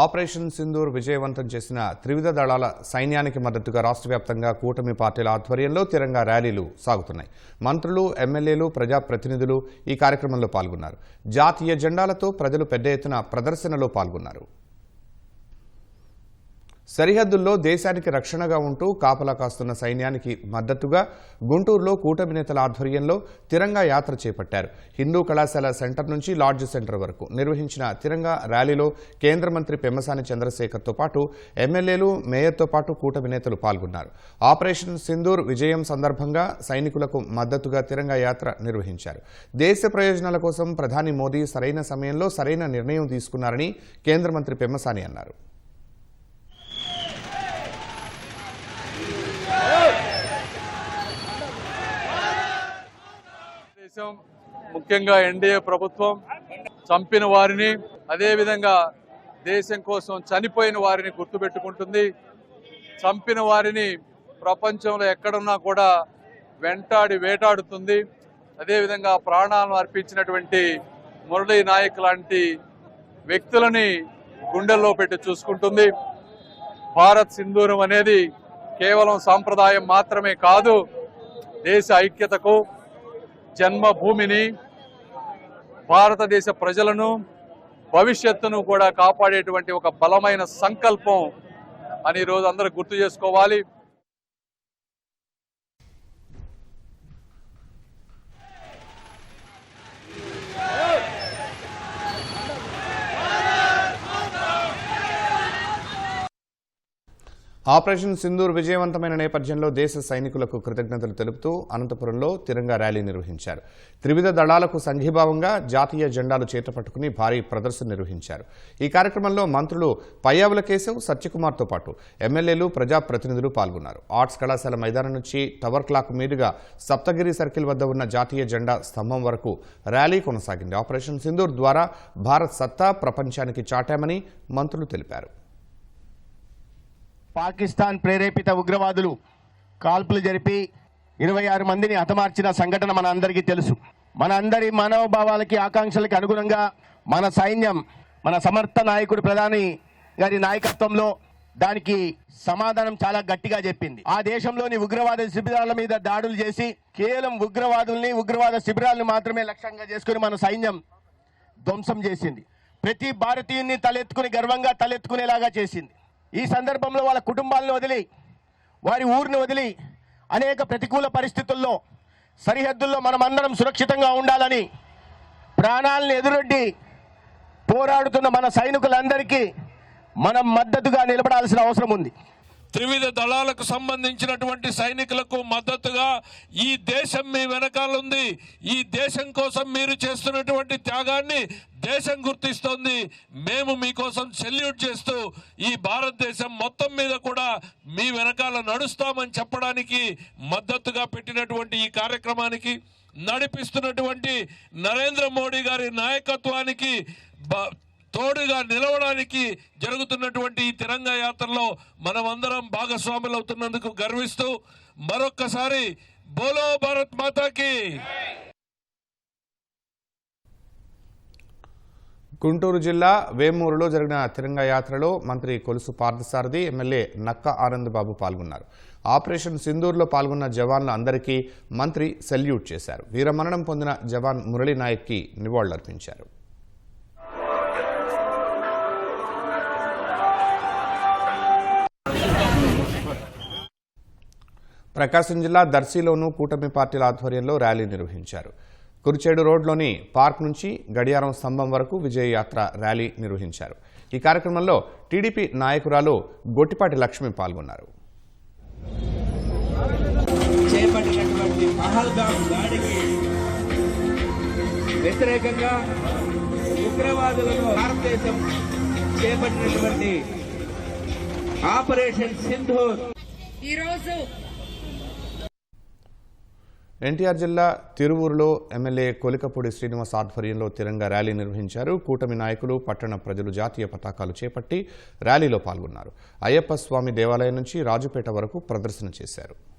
Operation Sindoor విజయవంతం చేసిన త్రివిధ దళాల సైన్యానికి మద్దతుగా రాష్ట్ర వ్యాప్తంగా కూటమి పార్టీల ఆధ్వర్యంలో తిరంగా ర్యాలీలు సాగుతున్నాయి. మంత్రులు ఎమ్మెల్యేలు ప్రజాప్రతినిధులు ఈ కార్యక్రమంలో పాల్గొన్నారు. జాతీయ జెండాలతో ప్రజలు పెద్ద ఎత్తున ప్రదర్శనలో పాల్గొన్నారు. సరిహద్దుల్లో దేశానికి రక్షణగా ఉంటూ కాపలా కాస్తున్న సైన్యానికి మద్దతుగా గుంటూరులో కూటమి నేతల ఆధ్వర్యంలో తిరంగా యాత్ర చేపట్టారు. హిందూ కళాశాల సెంటర్ నుంచి లాడ్జ్ సెంటర్ వరకు నిర్వహించిన తిరంగా ర్యాలీలో కేంద్ర మంత్రి పెమ్మసాని చంద్రశేఖర్తో పాటు ఎమ్మెల్యేలు మేయర్తో పాటు కూటమి నేతలు పాల్గొన్నారు. ఆపరేషన్ సింధూర్ విజయం సందర్భంగా సైనికులకు మద్దతుగా తిరంగా యాత్ర నిర్వహించారు. దేశ ప్రయోజనాల కోసం ప్రధాని మోదీ సరైన సమయంలో సరైన నిర్ణయం తీసుకున్నారని కేంద్ర మంత్రి పెమ్మసాని అన్నారు. దేశం ముఖ్యంగా ఎన్డీఏ ప్రభుత్వం చంపిన వారిని అదేవిధంగా దేశం కోసం చనిపోయిన వారిని గుర్తుపెట్టుకుంటుంది. చంపిన వారిని ప్రపంచంలో ఎక్కడున్నా కూడా వెంటాడి వేటాడుతుంది. అదేవిధంగా ప్రాణాలను అర్పించినటువంటి మురళీ నాయక్ లాంటి వ్యక్తులని గుండెల్లో పెట్టి చూసుకుంటుంది. భారత్ సింధూరం అనేది కేవలం సాంప్రదాయం మాత్రమే కాదు దేశ ఐక్యతకు జన్మభూమిని భారతదేశ ప్రజలను భవిష్యత్తును కూడా కాపాడేటువంటి ఒక బలమైన సంకల్పం అని ఈ రోజు అందరూ గుర్తు చేసుకోవాలి. ఆపరేషన్ సింధూర్ విజయవంతమైన నేపథ్యంలో దేశ సైనికులకు కృతజ్ఞతలు తెలుపుతూ అనంతపురంలో తిరంగా ర్యాలీ నిర్వహించారు. త్రివిధ దళాలకు సంఘీభావంగా జాతీయ జెండాలు చేతపట్టుకుని భారీ ప్రదర్శన నిర్వహించారు. ఈ కార్యక్రమంలో మంత్రులు పయ్యావుల కేశవ్ సత్యకుమార్తో పాటు ఎమ్మెల్యేలు ప్రజాప్రతినిధులు పాల్గొన్నారు. ఆర్ట్స్ కళాశాల మైదానం నుంచి టవర్ క్లాక్ మీదుగా సప్తగిరి సర్కిల్ వద్ద ఉన్న జాతీయ జెండా స్తంభం వరకు ర్యాలీ కొనసాగింది. ఆపరేషన్ సింధూర్ ద్వారా భారత్ సత్తా ప్రపంచానికి చాటామని మంత్రులు తెలిపారు. పాకిస్తాన్ ప్రేరేపిత ఉగ్రవాదులు కాల్పులు జరిపి ఇరవై ఆరు మందిని హతమార్చిన సంఘటన మన అందరికీ తెలుసు. మన అందరి మనోభావాలకి ఆకాంక్షలకి అనుగుణంగా మన సైన్యం మన సమర్థ నాయకుడు ప్రధాని గారి నాయకత్వంలో దానికి సమాధానం చాలా గట్టిగా చెప్పింది. ఆ దేశంలోని ఉగ్రవాద శిబిరాల మీద దాడులు చేసి కేవలం ఉగ్రవాదుల్ని ఉగ్రవాద శిబిరాలను మాత్రమే లక్ష్యంగా చేసుకుని మన సైన్యం ధ్వంసం చేసింది. ప్రతి భారతీయుని తలెత్తుకుని గర్వంగా తలెత్తుకునేలాగా చేసింది. ఈ సందర్భంలో వాళ్ళ కుటుంబాలను వదిలి వారి ఊరిని వదిలి అనేక ప్రతికూల పరిస్థితుల్లో సరిహద్దుల్లో మనమందరం సురక్షితంగా ఉండాలని ప్రాణాలను ఎదురొడ్డి పోరాడుతున్న మన సైనికులందరికీ మనం మద్దతుగా నిలబడాల్సిన అవసరం ఉంది. త్రివిధ దళాలకు సంబంధించినటువంటి సైనికులకు మద్దతుగా ఈ దేశం మీ వెనకాల ఉంది. ఈ దేశం కోసం మీరు చేస్తున్నటువంటి త్యాగాన్ని దేశం గుర్తిస్తోంది. మేము మీకోసం సెల్యూట్ చేస్తూ ఈ భారతదేశం మొత్తం మీద కూడా మీ వెనకాల నడుస్తామని చెప్పడానికి మద్దతుగా పెట్టినటువంటి ఈ కార్యక్రమానికి నడిపిస్తున్నటువంటి నరేంద్ర మోడీ గారి నాయకత్వానికి బ- తోడుగా నిలవడానికి జరుగుతున్నటువంటి ఈ తిరంగ యాత్రలో మనమందరం భాగస్వాములు అవుతున్నందుకు గర్విస్తూ మరొక్కసారి బోలో భారత్ మాతాకి. గుంటూరు జిల్లా వేమూరులో జరిగిన తిరంగ యాత్రలో మంత్రి కొలుసు పార్థసారథి ఎమ్మెల్యే నక్క ఆనందబాబు పాల్గొన్నారు. ఆపరేషన్ సింధూర్లో పాల్గొన్న జవాన్ల అందరికీ మంత్రి సెల్యూట్ చేశారు. వీరమరణం పొందిన జవాన్ మురళీ నాయక్కి నివాళులర్పించారు. ప్రకాశం జిల్లా దర్శిలోనూ కూటమి పార్టీల ఆధ్వర్యంలో ర్యాలీ నిర్వహించారు. కురిచేడు రోడ్లోని పార్క్ నుంచి గడియారం స్తంభం వరకు విజయ యాత్ర ర్యాలీ నిర్వహించారు. ఈ కార్యక్రమంలో టీడీపీ నాయకురాలు గొట్టిపాటి లక్ష్మి పాల్గొన్నారు. చేపట్టినటువంటి పహల్గాం దాడికి వ్యతిరేకంగా ఉగ్రవాదులను భారతదేశం చేపట్టినటువంటి ఆపరేషన్ సింధూర్. ఈరోజు ఎన్టీఆర్ జిల్లా తిరువూరులో ఎమ్మెల్యే కొలికపూడి శ్రీనివాస్ ఆధ్వర్యంలో తిరంగా ర్యాలీ నిర్వహించారు. కూటమి నాయకులు పట్టణ ప్రజలు జాతీయ పతాకాలు చేపట్టి ర్యాలీలో పాల్గొన్నారు. అయ్యప్ప స్వామి దేవాలయం నుంచి రాజుపేట వరకు ప్రదర్శన చేశారు.